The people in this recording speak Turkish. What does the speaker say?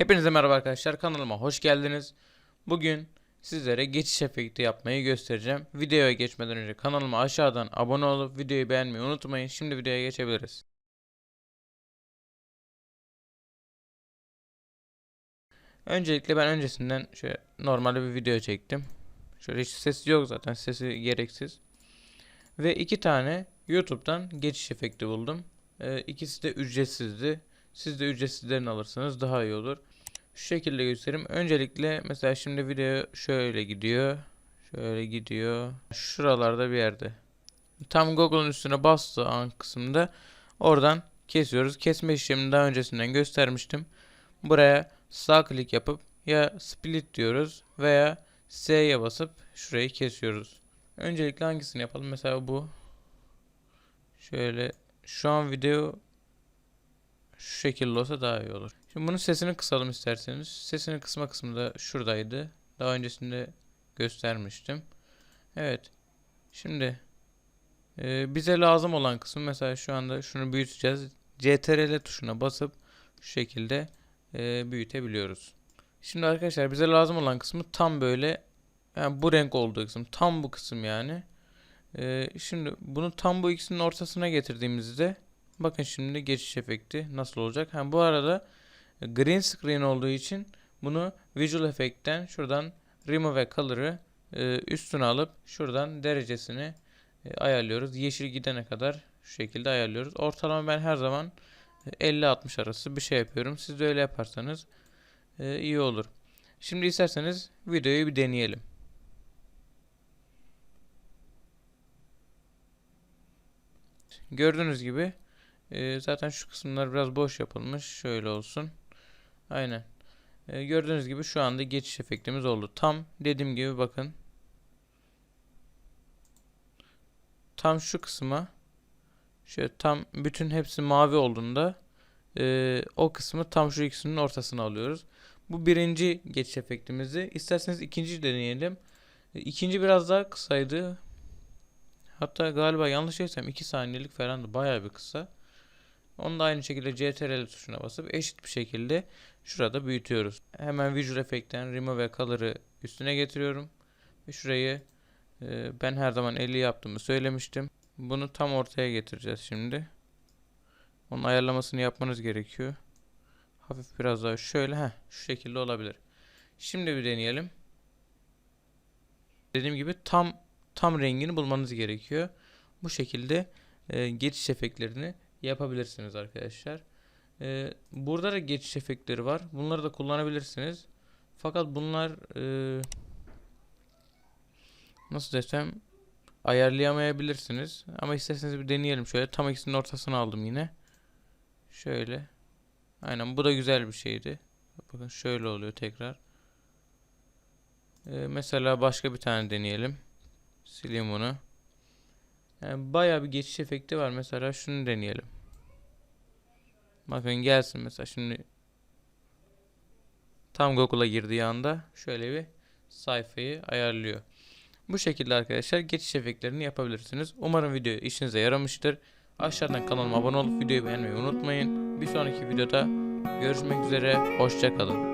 Hepinize merhaba arkadaşlar kanalıma hoş geldiniz. Bugün sizlere geçiş efekti yapmayı göstereceğim. Videoya geçmeden önce kanalıma aşağıdan abone olup videoyu beğenmeyi unutmayın. Şimdi videoya geçebiliriz. Öncelikle ben öncesinden şöyle normal bir video çektim. Şöyle hiç sesi yok zaten sesi gereksiz. Ve iki tane YouTube'dan geçiş efekti buldum. Ee, ikisi de ücretsizdi. Siz de ücretsizlerini alırsanız daha iyi olur. Şu şekilde göstereyim. Öncelikle mesela şimdi video şöyle gidiyor. Şöyle gidiyor. Şuralarda bir yerde. Tam Google'un üstüne bastığı an kısımda oradan kesiyoruz. Kesme işlemini daha öncesinden göstermiştim. Buraya sağ klik yapıp ya split diyoruz veya S'ye basıp şurayı kesiyoruz. Öncelikle hangisini yapalım? Mesela bu. Şöyle şu an video şekilde olsa daha iyi olur. Şimdi bunun sesini kısalım isterseniz. Sesini kısma kısmı da şuradaydı. Daha öncesinde göstermiştim. Evet. Şimdi e, bize lazım olan kısım mesela şu anda şunu büyüteceğiz. CTRL tuşuna basıp şu şekilde e, büyütebiliyoruz. Şimdi arkadaşlar bize lazım olan kısmı tam böyle yani bu renk olduğu kısım. Tam bu kısım yani. E, şimdi bunu tam bu ikisinin ortasına getirdiğimizde Bakın şimdi geçiş efekti nasıl olacak. Ha, bu arada e, green screen olduğu için bunu Visual Effect'ten şuradan Remove Color'ı e, üstüne alıp şuradan derecesini e, ayarlıyoruz. Yeşil gidene kadar şu şekilde ayarlıyoruz. Ortalama ben her zaman 50-60 arası bir şey yapıyorum. Siz de öyle yaparsanız iyi olur. Şimdi isterseniz videoyu bir deneyelim. Gördüğünüz gibi ee, zaten şu kısımlar biraz boş yapılmış. Şöyle olsun. Aynen. Ee, gördüğünüz gibi şu anda geçiş efektimiz oldu. Tam dediğim gibi bakın. Tam şu kısma şöyle tam bütün hepsi mavi olduğunda e, o kısmı tam şu ikisinin ortasına alıyoruz. Bu birinci geçiş efektimizdi. İsterseniz ikinci deneyelim. E, ikinci biraz daha kısaydı. Hatta galiba yanlış şeysem 2 saniyelik falandı. Bayağı bir kısa. Onu da aynı şekilde CTRL tuşuna basıp eşit bir şekilde şurada büyütüyoruz. Hemen Visual Effect'ten Remove ve Color'ı üstüne getiriyorum. Ve şurayı e, ben her zaman 50 yaptığımı söylemiştim. Bunu tam ortaya getireceğiz şimdi. Onun ayarlamasını yapmanız gerekiyor. Hafif biraz daha şöyle heh, şu şekilde olabilir. Şimdi bir deneyelim. Dediğim gibi tam tam rengini bulmanız gerekiyor. Bu şekilde e, geçiş efektlerini yapabilirsiniz arkadaşlar. Ee, burada da geçiş efektleri var. Bunları da kullanabilirsiniz. Fakat bunlar e, nasıl desem ayarlayamayabilirsiniz. Ama isterseniz bir deneyelim. Şöyle tam ikisinin ortasını aldım yine. Şöyle. Aynen bu da güzel bir şeydi. Bakın şöyle oluyor tekrar. Ee, mesela başka bir tane deneyelim. Sileyim bunu. Yani bayağı bir geçiş efekti var. Mesela şunu deneyelim. Bakın gelsin mesela şimdi tam Google'a girdiği anda şöyle bir sayfayı ayarlıyor. Bu şekilde arkadaşlar geçiş efektlerini yapabilirsiniz. Umarım video işinize yaramıştır. Aşağıdan kanalıma abone olup videoyu beğenmeyi unutmayın. Bir sonraki videoda görüşmek üzere. Hoşçakalın.